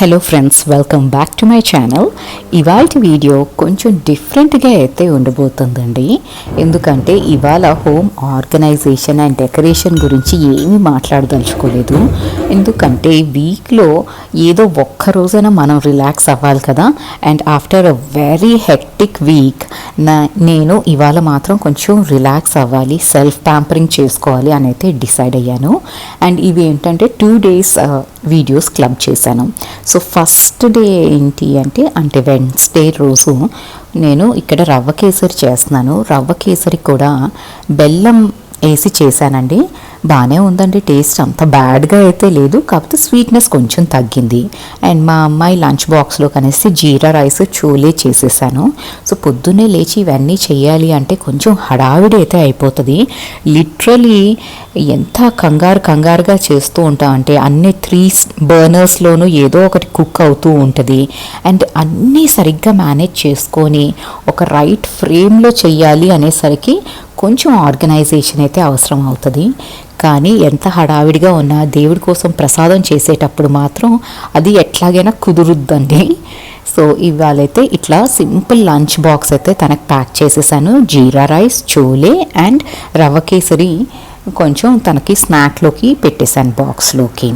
Hello friends welcome back to my channel ఇవాళ video కొంచెం డిఫరెంట్గా అయితే ఉండబోతుందండి. ఎందుకంటే ఇవాళ హోమ్ ఆర్గనైజేషన్ అండ్ డెకరేషన్ గురించి ఏమీ మాట్లాడదలుచుకోలేదు. ఎందుకంటే వీక్లో ఏదో ఒక్క రోజైనా మనం రిలాక్స్ అవ్వాలి కదా. And after a very hectic week నా నేను ఇవాళ మాత్రం కొంచెం రిలాక్స్ అవ్వాలి సెల్ఫ్ ప్యాంపరింగ్ చేసుకోవాలి అని అయితే డిసైడ్ అయ్యాను. అండ్ ఇవి ఏంటంటే టూ డేస్ వీడియోస్ క్లబ్ చేశాను. సో ఫస్ట్ డే ఏంటి అంటే అంటే వెన్స్డే రోజు నేను ఇక్కడ రవ్వ కేసరి చేస్తున్నాను. రవ్వ కేసరి కూడా బెల్లం వేసి చేశానండి. బాగానే ఉందండి టేస్ట్ అంత బ్యాడ్గా అయితే లేదు. కాకపోతే స్వీట్నెస్ కొంచెం తగ్గింది. అండ్ మా అమ్మాయి లంచ్ బాక్స్లో కనేసి జీరా రైస్ చోలే చేసేసాను. సో పొద్దున్నే లేచి ఇవన్నీ చేయాలి అంటే కొంచెం హడావిడి అయితే అయిపోతుంది. లిటరలీ ఎంత కంగారు కంగారుగా చేస్తూ ఉంటాం అంటే అన్ని త్రీ బర్నర్స్లోనూ ఏదో ఒకటి కుక్ అవుతూ ఉంటుంది. అండ్ అన్నీ సరిగ్గా మేనేజ్ చేసుకొని ఒక రైట్ ఫ్రేమ్లో చేయాలి అనేసరికి కొంచెం ఆర్గనైజేషన్ అయితే అవసరం అవుతుంది. కానీ ఎంత హడావిడిగా ఉన్నా దేవుడి కోసం ప్రసాదం చేసేటప్పుడు మాత్రం అది ఎట్లాగైనా కుదురుద్దండి. సో ఇవాళైతే ఇట్లా సింపుల్ లంచ్ బాక్స్ అయితే తనకు ప్యాక్ చేసేసాను. జీరా రైస్ చోలే అండ్ రవ్వ కేసరి కొంచెం తనకి స్నాక్లోకి పెట్టేశాను బాక్స్లోకి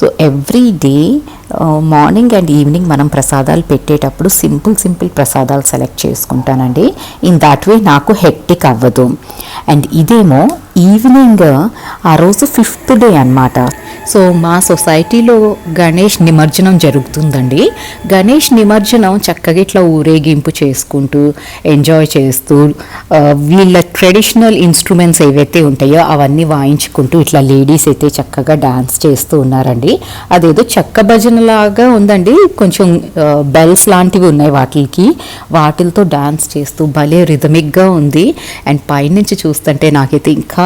so every day morning and evening మనం ప్రసాదాలు పెట్టేటప్పుడు సింపుల్ సింపుల్ ప్రసాదాలు సెలెక్ట్ చేసుకుంటానండి. ఇన్ దాట్ వే నాకు హెక్టిక్ అవ్వదు. అండ్ ఇదేమో ఈవినింగ్ ఆ రోజు ఫిఫ్త్ డే అన్నమాట. సో మా సొసైటీలో గణేష్ నిమజ్జనం జరుగుతుందండి. గణేష్ నిమజ్జనం చక్కగా ఇట్లా ఊరేగింపు చేసుకుంటూ ఎంజాయ్ చేస్తూ వీళ్ళ ట్రెడిషనల్ ఇన్స్ట్రుమెంట్స్ ఏవైతే ఉంటాయో అవన్నీ వాయించుకుంటూ ఇట్లా లేడీస్ అయితే చక్కగా డాన్స్ చేస్తూ ఉన్నారండి. అదేదో చెక్క భజన లాగా ఉందండి. కొంచెం బెల్స్ లాంటివి ఉన్నాయి వాటికి. వాటిలతో డాన్స్ చేస్తూ భలే రిథమిక్గా ఉంది. అండ్ పైనుంచి చూస్తుంటే నాకైతే ఇంకా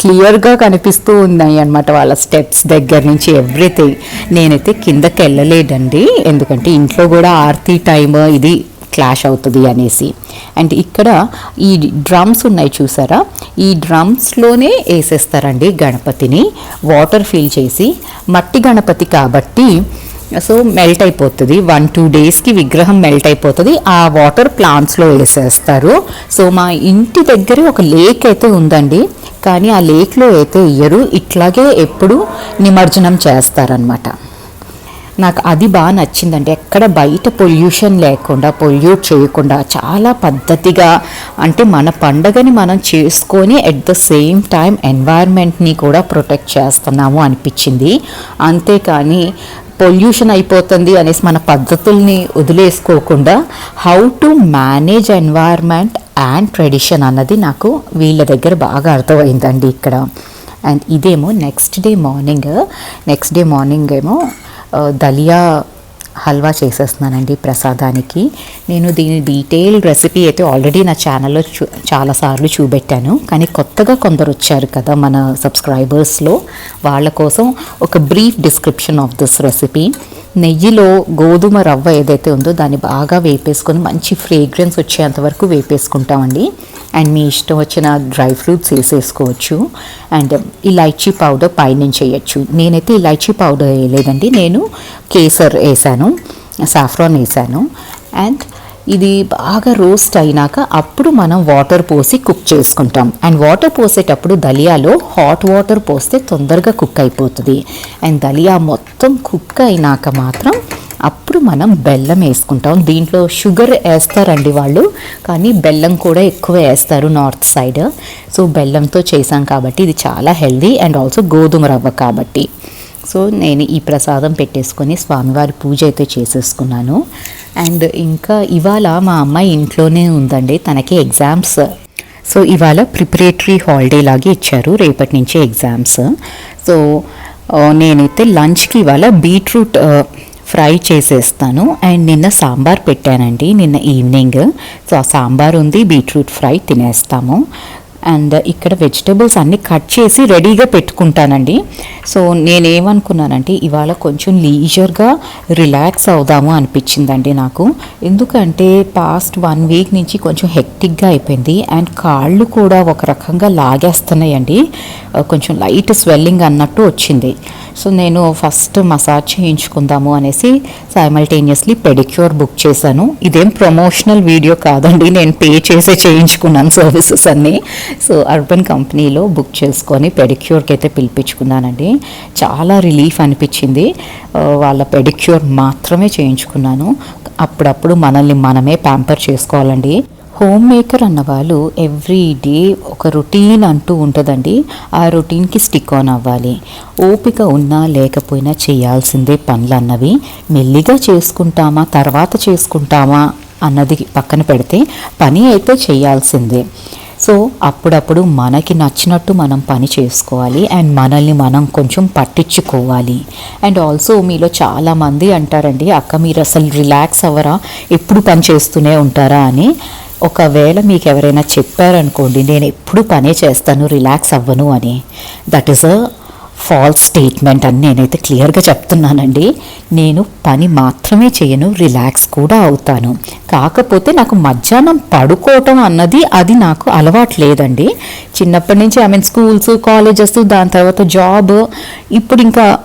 క్లియర్గా కనిపిస్తూ ఉన్నాయి అన్నమాట వాళ్ళ స్టెప్స్ దగ్గర నుంచి ఎవ్రీథింగ్. నేనైతే కిందకి వెళ్ళలేదండి. ఎందుకంటే ఇంట్లో కూడా ఆర్తి టైమ్ ఇది క్లాష్ అవుతుంది అనేసి. అండ్ ఇక్కడ ఈ డ్రమ్స్ ఉన్నాయి చూసారా? ఈ డ్రమ్స్లోనే వేసేస్తారండి గణపతిని. వాటర్ ఫిల్ చేసి మట్టి గణపతి కాబట్టి సో మెల్ట్ అయిపోతుంది. వన్ టూ డేస్కి విగ్రహం మెల్ట్ అయిపోతుంది. ఆ వాటర్ ప్లాంట్స్లో వేసేస్తారు. సో మా ఇంటి దగ్గర ఒక లేక్ అయితే ఉందండి. కానీ ఆ లేక్లో అయితే ఇయ్యరు. ఇట్లాగే ఎప్పుడు నిమజ్జనం చేస్తారనమాట నాకు అది బాగా నచ్చిందంటే ఎక్కడ బయట పొల్యూషన్ లేకుండా పొల్యూట్ చేయకుండా చాలా పద్ధతిగా అంటే మన పండగని మనం చేసుకొని ఎట్ ద సేమ్ టైం ఎన్వైర్న్మెంట్ని కూడా ప్రొటెక్ట్ చేస్తున్నాము అనిపించింది. అంతేకాని పొల్యూషన్ అయిపోతుంది అనేసి మన పద్ధతుల్ని వదిలేసుకోకుండా how to manage environment and tradition అన్నది నాకు వీళ్ళ దగ్గర బాగా అర్థమైందండి ఇక్కడ. అండ్ ఇదేమో next day morning next day morning ఏమో uh, దలియా హల్వా చేసేస్తున్నానండి ప్రసాదానికి. నేను దీని డీటెయిల్ రెసిపీ అయితే ఆల్రెడీ నా ఛానల్లో చూ చాలాసార్లు చూపెట్టాను. కానీ కొత్తగా కొందరు వచ్చారు కదా మన సబ్స్క్రైబర్స్లో వాళ్ళ కోసం ఒక brief description of this recipe నెయ్యిలో గోధుమ రవ్వ ఏదైతే ఉందో దాన్ని బాగా వేపేసుకొని మంచి ఫ్రేగ్రెన్స్ వచ్చేంత వరకు వేపేసుకుంటామండి. అండ్ మీ ఇష్టం వచ్చిన డ్రై ఫ్రూట్స్ వేసేసుకోవచ్చు. అండ్ ఇలాచీ పౌడర్ పైనుంచి వేయచ్చు. నేనైతే ఇలాచీ పౌడర్ వేయలేదండి. నేను కేసర్ వేసాను సాఫ్రాన్ వేసాను. అండ్ ఇది బాగా రోస్ట్ అయినాక అప్పుడు మనం వాటర్ పోసి కుక్ చేసుకుంటాం. అండ్ వాటర్ పోసేటప్పుడు దలియాలో హాట్ వాటర్ పోస్తే తొందరగా కుక్ అయిపోతుంది. అండ్ దలియా మొత్తం కుక్ అయినాక మాత్రం అప్పుడు మనం బెల్లం వేసుకుంటాం. దీంట్లో షుగర్ వేస్తారండి వాళ్ళు కానీ బెల్లం కూడా ఎక్కువ వేస్తారు నార్త్ సైడ్. సో బెల్లంతో చేసాం కాబట్టి ఇది చాలా హెల్దీ అండ్ ఆల్సో గోధుమ రవ్వ కాబట్టి. సో నేను ఈ ప్రసాదం పెట్టేసుకొని స్వామివారి పూజ అయితే చేసేసుకున్నాను. అండ్ ఇంకా ఇవాళ మా అమ్మాయి ఇంట్లోనే ఉందండి. తనకి ఎగ్జామ్స్. సో ఇవాళ ప్రిపరేటరీ హాలిడే లాగే ఇచ్చారు రేపటి నుంచి ఎగ్జామ్స్. సో నేనైతే లంచ్కి ఇవాళ బీట్రూట్ ఫ్రై చేసేస్తాను. అండ్ నిన్న సాంబార్ పెట్టానండి నిన్న ఈవినింగ్. సో ఆ సాంబార్ ఉంది బీట్రూట్ ఫ్రై తినేస్తాము. అండ్ ఇక్కడ వెజిటేబుల్స్ అన్నీ కట్ చేసి రెడీగా పెట్టుకుంటానండి. సో నేనేమనుకున్నానంటే ఇవాళ కొంచెం లీజర్గా రిలాక్స్ అవుదాము అనిపించిందండి నాకు. ఎందుకంటే పాస్ట్ వన్ వీక్ నుంచి కొంచెం హెక్టిక్గా అయిపోయింది. అండ్ కాళ్ళు కూడా ఒక రకంగా లాగేస్తున్నాయండి. కొంచెం లైట్ స్వెల్లింగ్ అన్నట్టు వచ్చింది. సో నేను ఫస్ట్ మసాజ్ చేయించుకుందాము అనేసి సైమల్టేనియస్లీ పెడిక్యూర్ బుక్ చేశాను. ఇదేం ప్రమోషనల్ వీడియో కాదండి నేను పే చేసే చేయించుకున్నాను సర్వీసెస్ అన్నీ. సో అర్బన్ కంపెనీలో బుక్ చేసుకొని పెడిక్యూర్కి అయితే పిలిపించుకున్నానండి. చాలా రిలీఫ్ అనిపించింది. వాళ్ళ పెడిక్యూర్ మాత్రమే చేయించుకున్నాను. అప్పుడప్పుడు మనల్ని మనమే ప్యాంపర్ చేసుకోవాలండి. హోమ్ మేకర్ అన్న వాళ్ళు ఎవ్రీ డే ఒక రొటీన్ అంటూ ఉంటుందండి. ఆ రొటీన్కి స్టిక్ ఆన్ అవ్వాలి. ఓపిక ఉన్నా లేకపోయినా చేయాల్సిందే పనులు అన్నవి మెల్లిగా చేసుకుంటామా? తర్వాత చేసుకుంటామా? అన్నది పక్కన పెడితే పని అయితే చేయాల్సిందే. సో అప్పుడప్పుడు మనకి నచ్చినట్టు మనం పని చేసుకోవాలి. అండ్ మనల్ని మనం కొంచెం పట్టించుకోవాలి. అండ్ ఆల్సో మీలో చాలామంది అంటారండి అక్క మీరు అసలు రిలాక్స్ అవ్వరా? ఎప్పుడు పని చేస్తూనే ఉంటారా? అని. ఒకవేళ మీకు ఎవరైనా చెప్పారనుకోండి నేను ఎప్పుడు పనే చేస్తాను రిలాక్స్ అవ్వను అని. That is a false statement అని నేనైతే క్లియర్గా చెప్తున్నానండి. నేను పని మాత్రమే చేయను రిలాక్స్ కూడా అవుతాను. కాకపోతే నాకు మధ్యాహ్నం పడుకోవటం అన్నది అది నాకు అలవాటు లేదండి. చిన్నప్పటి నుంచి ఐ మీన్ స్కూల్స్ కాలేజెస్ దాని తర్వాత జాబ్ ఇప్పుడు ఇంకా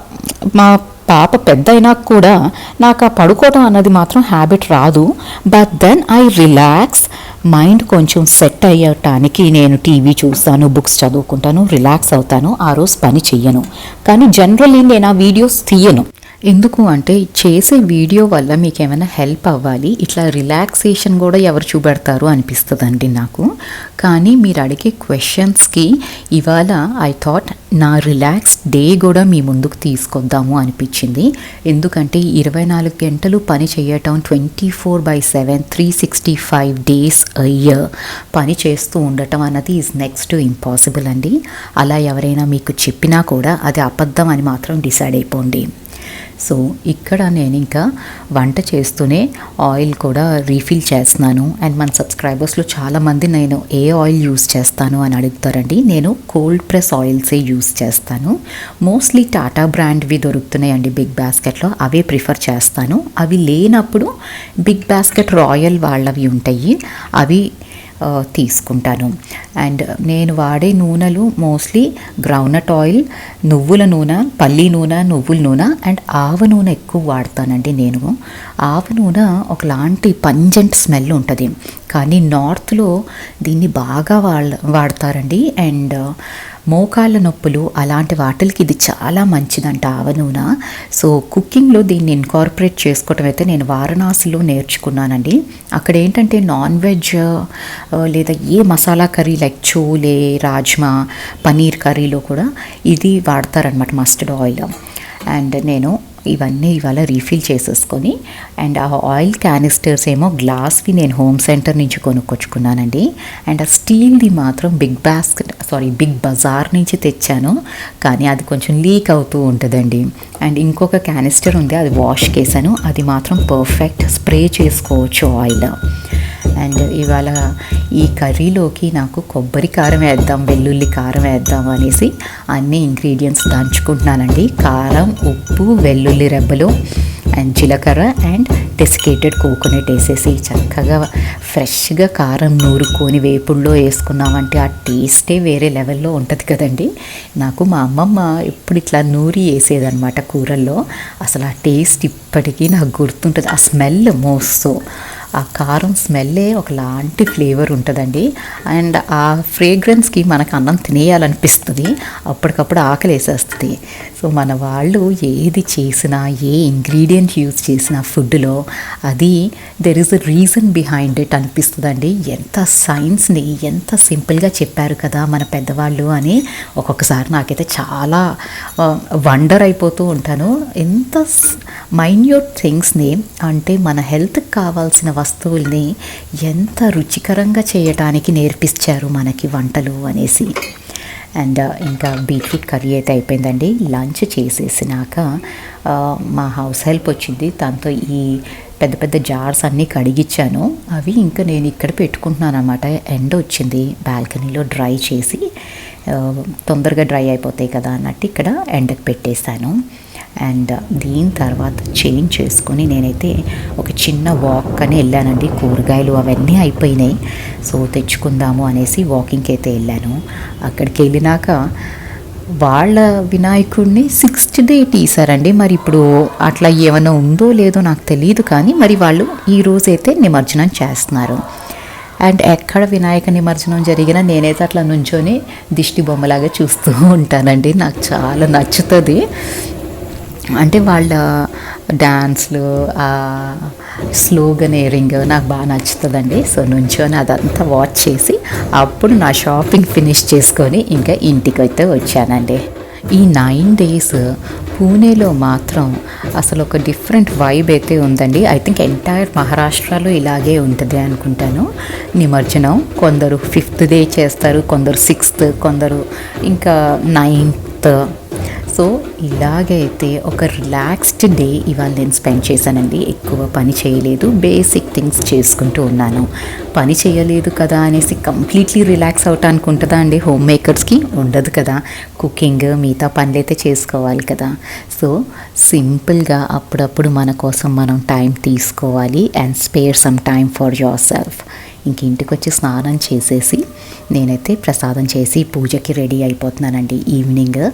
మా పాప పెద్ద అయినా కూడా నాకు ఆ పడుకోవటం అన్నది మాత్రం హ్యాబిట్ రాదు. But then I relax mind కొంచెం సెట్ అయ్యటానికి నేను టీవీ చూస్తాను బుక్స్ చదువుకుంటాను రిలాక్స్ అవుతాను ఆ రోజు పని చెయ్యను. కానీ జనరల్లీ నేను ఆ వీడియోస్ తీయను. ఎందుకు అంటే చేసే వీడియో వల్ల మీకు ఏమైనా హెల్ప్ అవ్వాలి ఇట్లా రిలాక్సేషన్ కూడా ఎవరు చూపెడతారు అనిపిస్తుందండి నాకు. కానీ మీరు అడిగే క్వశ్చన్స్కి ఇవాళ ఐ థాట్ నా రిలాక్స్ డే కూడా మీ ముందుకు తీసుకొద్దాము అనిపించింది. ఎందుకంటే ఇరవై నాలుగు గంటలు పని చేయటం twenty four by seven three sixty five days year పని చేస్తూ ఉండటం అన్నది ఈజ్ నెక్స్ట్ ఇంపాసిబుల్ అండి. అలా ఎవరైనా మీకు చెప్పినా కూడా అది అబద్ధం అని మాత్రం డిసైడ్ అయిపోండి. సో ఇక్కడ నేను ఇంకా వంట చేస్తూనే ఆయిల్ కూడా రీఫిల్ చేస్తున్నాను. అండ్ మన సబ్స్క్రైబర్స్లో చాలామంది నేను ఏ ఆయిల్ యూస్ చేస్తాను అని అడుగుతారండి. నేను కోల్డ్ ప్రెస్ ఆయిల్సే యూస్ చేస్తాను. మోస్ట్లీ టాటా బ్రాండ్వి దొరుకుతున్నాయండి బిగ్ బాస్కెట్లో. అవే ప్రిఫర్ చేస్తాను. అవి లేనప్పుడు బిగ్ బాస్కెట్ రాయల్ వాళ్ళవి ఉంటాయి. అవి తీసుకుంటాను. అండ్ నేను వాడే నూనెలు మోస్ట్లీ గ్రౌండ్నట్ ఆయిల్ నువ్వుల నూనె పల్లి నూనె నువ్వుల నూనె అండ్ ఆవ నూనె ఎక్కువ వాడతానండి నేను. ఆవ నూనె ఒకలాంటి పంజెంట్ స్మెల్ ఉంటుంది. కానీ నార్త్లో దీన్ని బాగా వాడ వాడతారండి. అండ్ మోకాళ్ళ నొప్పులు అలాంటి వాటికి ఇది చాలా మంచిదంట ఆవ నూనె. సో కుకింగ్లో దీన్ని ఇన్కార్పొరేట్ చేసుకోవటం అయితే నేను వారణాసిలో నేర్చుకున్నానండి. అక్కడ ఏంటంటే నాన్ వెజ్ లేదా ఏ మసాలా కర్రీ లైక్ చోలే రాజ్మా పనీర్ కర్రీలో కూడా ఇది వాడతారనమాట మస్టర్డ్ ఆయిల్. అండ్ నేను ఇవన్నీ ఇవాళ రీఫిల్ చేసేసుకొని అండ్ ఆ ఆయిల్ క్యానిస్టర్స్ ఏమో గ్లాస్వి నేను హోమ్ సెంటర్ నుంచి కొనుక్కొచ్చుకున్నానండి. అండ్ ఆ స్టీల్ది మాత్రం Big Basket sorry Big Bazaar నుంచి తెచ్చాను. కానీ అది కొంచెం లీక్ అవుతూ ఉంటుందండి. అండ్ ఇంకొక క్యానిస్టర్ ఉంది అది వాష్ చేశాను. అది మాత్రం పర్ఫెక్ట్ స్ప్రే చేసుకోవచ్చు ఆయిల్ అండ్ ఇవాళ ఈ కర్రీలోకి నాకు కొబ్బరి కారం వేద్దాం వెల్లుల్లి కారం వేద్దాం అనేసి అన్ని ఇంగ్రీడియంట్స్ దంచుకుంటున్నానండి. కారం ఉప్పు వెల్లుల్లి రెబ్బలు అండ్ జీలకర్ర అండ్ డెసికేటెడ్ కోకోనట్ వేసేసి చక్కగా ఫ్రెష్గా కారం నూరుకొని వేపుల్లో వేసుకున్నామంటే ఆ టేస్టే వేరే లెవెల్లో ఉంటుంది కదండి. నాకు మా అమ్మమ్మ ఎప్పుడు ఇట్లా నూరి వేసేదనమాట కూరల్లో. అసలు ఆ టేస్ట్ ఇప్పటికీ నాకు గుర్తుంటుంది. ఆ స్మెల్ మోస్తూ ఆ కారం స్మెల్లే ఒకలాంటి ఫ్లేవర్ ఉంటుందండి. అండ్ ఆ ఫ్రేగ్రెన్స్కి మనకు అన్నం తినేయాలనిపిస్తుంది. అప్పటికప్పుడు ఆకలి వేసేస్తుంది సో మన వాళ్ళు ఏది చేసినా ఏ ఇంగ్రీడియంట్ యూజ్ చేసినా ఫుడ్లో అది there is a reason behind it అనిపిస్తుందండి. ఎంత సైన్స్ని ఎంత సింపుల్గా చెప్పారు కదా మన పెద్దవాళ్ళు అని ఒక్కొక్కసారి నాకైతే చాలా వండర్ అయిపోతూ ఉంటాను. ఎంత మైన్యూట్ థింగ్స్ని అంటే మన హెల్త్కి కావాల్సిన వస్తువుల్ని ఎంత రుచికరంగా చేయటానికి నేర్పించారు మనకి వంటలు అనేసి. అండ్ uh, ఇంకా బీట్రూట్ కర్రీ అయితే అయిపోయిందండి. లంచ్ చేసేసినాక uh, మా హౌస్ హెల్ప్ వచ్చింది. దాంతో ఈ పెద్ద పెద్ద జార్స్ అన్నీ కడిగిచ్చాను. అవి ఇంకా నేను ఇక్కడ పెట్టుకుంటున్నాను అనమాట ఎండ వచ్చింది. బాల్కనీలో డ్రై చేసి uh, తొందరగా డ్రై అయిపోతాయి కదా అన్నట్టు ఇక్కడ ఎండకు పెట్టేశాను. అండ్ దీని తర్వాత చేంజ్ చేసుకొని నేనైతే ఒక చిన్న వాక్ అని వెళ్ళానండి. కూరగాయలు అవన్నీ అయిపోయినాయి. సో తెచ్చుకుందాము అనేసి వాకింగ్కి అయితే వెళ్ళాను. అక్కడికి వెళ్ళినాక వాళ్ళ వినాయకుడిని సిక్స్త్ డే తీసారండి మరి ఇప్పుడు అట్లా ఏమైనా ఉందో లేదో నాకు తెలియదు కానీ మరి వాళ్ళు ఈ రోజైతే నిమజ్జనం చేస్తున్నారు. అండ్ ఎక్కడ వినాయక నిమజ్జనం జరిగినా నేనైతే అట్లా నుంచొని దిష్టి బొమ్మలాగా చూస్తూ ఉంటానండి. నాకు చాలా నచ్చుతుంది. అంటే వాళ్ళ డ్యాన్స్లు స్లోగన్ స్లోగనేరింగ్ నాకు బాగా నచ్చుతుందండి. సో నుంచొని అదంతా వాచ్ చేసి అప్పుడు నా షాపింగ్ ఫినిష్ చేసుకొని ఇంకా ఇంటికి అయితే వచ్చానండి. ఈ నైన్ డేస్ పూణేలో మాత్రం అసలు ఒక డిఫరెంట్ వైబ్ అయితే ఉందండి. ఐ థింక్ ఎంటైర్ మహారాష్ట్రలో ఇలాగే ఉంటుంది అనుకుంటాను. నిమజ్జనం కొందరు ఫిఫ్త్ డే చేస్తారు కొందరు సిక్స్త్ కొందరు ఇంకా నైన్త్ సో ఇలాగైతే ఒక రిలాక్స్డ్ డే ఇవాళ నేను స్పెండ్ చేశానండి. ఎక్కువ పని చేయలేదు. బేసిక్ థింగ్స్ చేసుకుంటూ ఉన్నాను. పని చేయలేదు కదా అనేసి కంప్లీట్లీ రిలాక్స్ అవటానికి ఉంటుందా అండి? హోమ్ మేకర్స్కి ఉండదు కదా. కుకింగ్ మిగతా పనులైతే చేసుకోవాలి కదా. సో సింపుల్గా అప్పుడప్పుడు మన కోసం మనం టైం తీసుకోవాలి. And spare some time for yourself ఇంక ఇంటికి వచ్చి స్నానం చేసేసి నేనైతే ప్రసాదం చేసి పూజకి రెడీ అయిపోతున్నానండి ఈవినింగ్.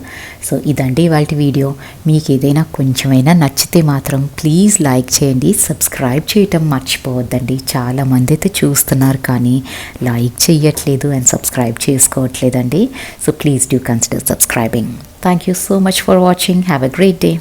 సో ఇదండి ఇవాళ వీడియో. మీకు ఏదైనా కొంచెమైనా నచ్చితే మాత్రం ప్లీజ్ లైక్ చేయండి సబ్స్క్రైబ్ చేయటం మర్చిపోవద్దండి. చాలామంది అయితే చూస్తున్నారు కానీ లైక్ చేయట్లేదు and subscribe చేసుకోవట్లేదండి. So please do consider subscribing. Thank you so much for watching. Have a great day.